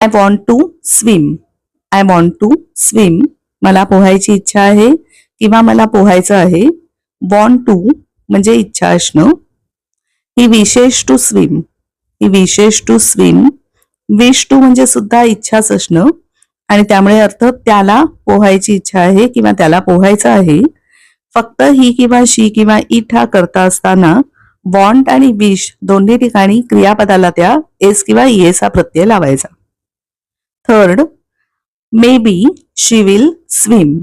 I want to swim I want to swim मला पोहायची इच्छा आहे किंवा मला पोहायचं आहे. वॉन्ट टू म्हणजे इच्छा असणं. ही विशेष टू स्विम ही विशेष टू स्विम विश टू म्हणजे सुद्धा इच्छाच असणं. आणि त्यामुळे अर्थ त्याला पोहायची इच्छा आहे किंवा त्याला पोहायचं आहे. फक्त ही किंवा शी किंवा इट हा करता असताना वॉन्ट आणि विश दोन्ही ठिकाणी क्रियापदाला त्या एस किंवा e एस हा प्रत्यय लावायचा. Third may be will swim. Swim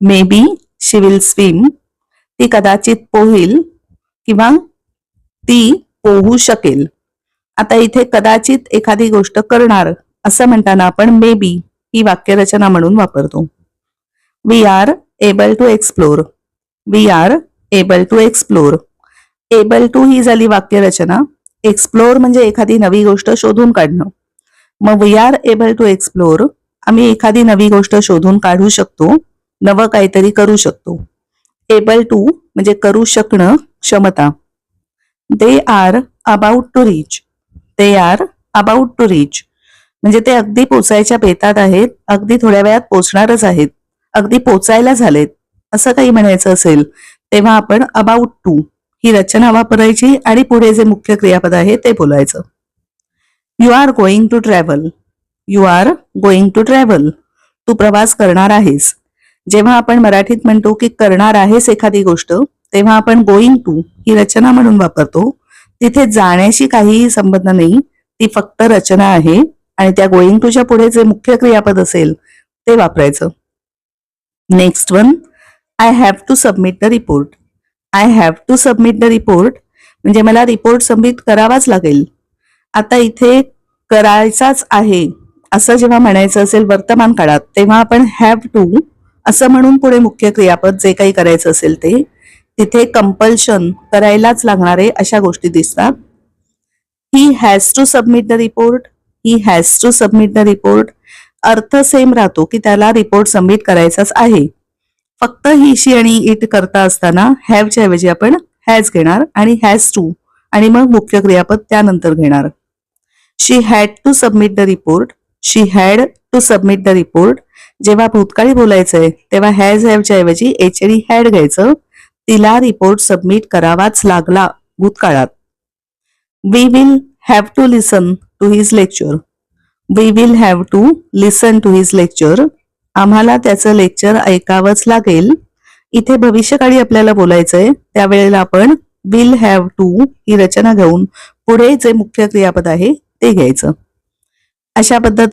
may be swim. Swim ती कदाचित पोहेल किंवा ती पोहू शकेल. आता इथे कदाचित एखादी गोष्ट करणार असं म्हणताना आपण मे बी ही वाक्यरचना म्हणून वापरतो. We are able to explore we are able to explore able to ही झाली वाक्यरचना. एक्सप्लोर म्हणजे एखादी नवी गोष्ट शोधून काढणं. मग we are able to explore आम्ही एखादी नवी गोष्ट शोधून काढू शकतो. नवं काहीतरी करू शकतो. एबल टू म्हणजे करू शकणं क्षमता. They are about to reach they are about to reach म्हणजे ते अगदी पोचायच्या बेतात आहेत. अगदी थोड्या वेळात पोचणारच आहेत. अगदी पोचायला झालेत. असं काही म्हणायचं असेल तेव्हा आपण अबाउट टू ही रचना वापरायची आणि पुढे जे मुख्य क्रियापद आहे ते बोलायचं. You are going to travel you are going to travel तू प्रवास करणार आहेस. जेव्हा आपण मराठीत म्हणतो की करणार आहेस एखादी गोष्ट तेव्हा आपण गोइंग टू ही रचना म्हणून वापरतो. तिथे जाण्याशी काहीही संबंध नाही. ती फक्त रचना आहे आणि त्या गोइंग टूच्या पुढे जे मुख्य क्रियापद असेल ते वापरायचं. Next one I have to submit the report I have to submit the report म्हणजे मला रिपोर्ट सबमिट करावाच लागेल. आता इथे करायचाच आहे. असं जेव्हा म्हणायचं असेल वर्तमान काळात तेव्हा आपण हॅव टू असं म्हणून पुढे मुख्य क्रियापद जे काही करायचं असेल ते तिथे कंपल्शन करायलाच लागणारे अशा गोष्टी दिसतात. He has to submit the report he has to submit the report अर्थ सेम राहतो की त्याला रिपोर्ट सबमिट करायचाच आहे. फक्त ही शी आणि इट करता असताना हॅवच्या ऐवजी आपण हॅज घेणार आणि हॅज टू आणि मग मुख्य क्रियापद त्यानंतर घेणार. She had to submit the report she had to submit the report जेव्हा भूतकाळी बोलायचंय तेव्हा हॅज हॅवच्या ऐवजी एच डी हॅड घ्यायचं. तिला रिपोर्ट सबमिट करावाच लागला भूतकाळात. We will have to listen to his lecture we will have to listen to his lecture आम्हाला त्याचं लेक्चर ऐकावंच लागेल. इथे भविष्यकाळी आपल्याला बोलायचंय त्यावेळेला आपण विल हॅव टू ही रचना घेऊन पुढे जे मुख्य क्रियापद आहे ते घ्यायचं. अशा पद्धत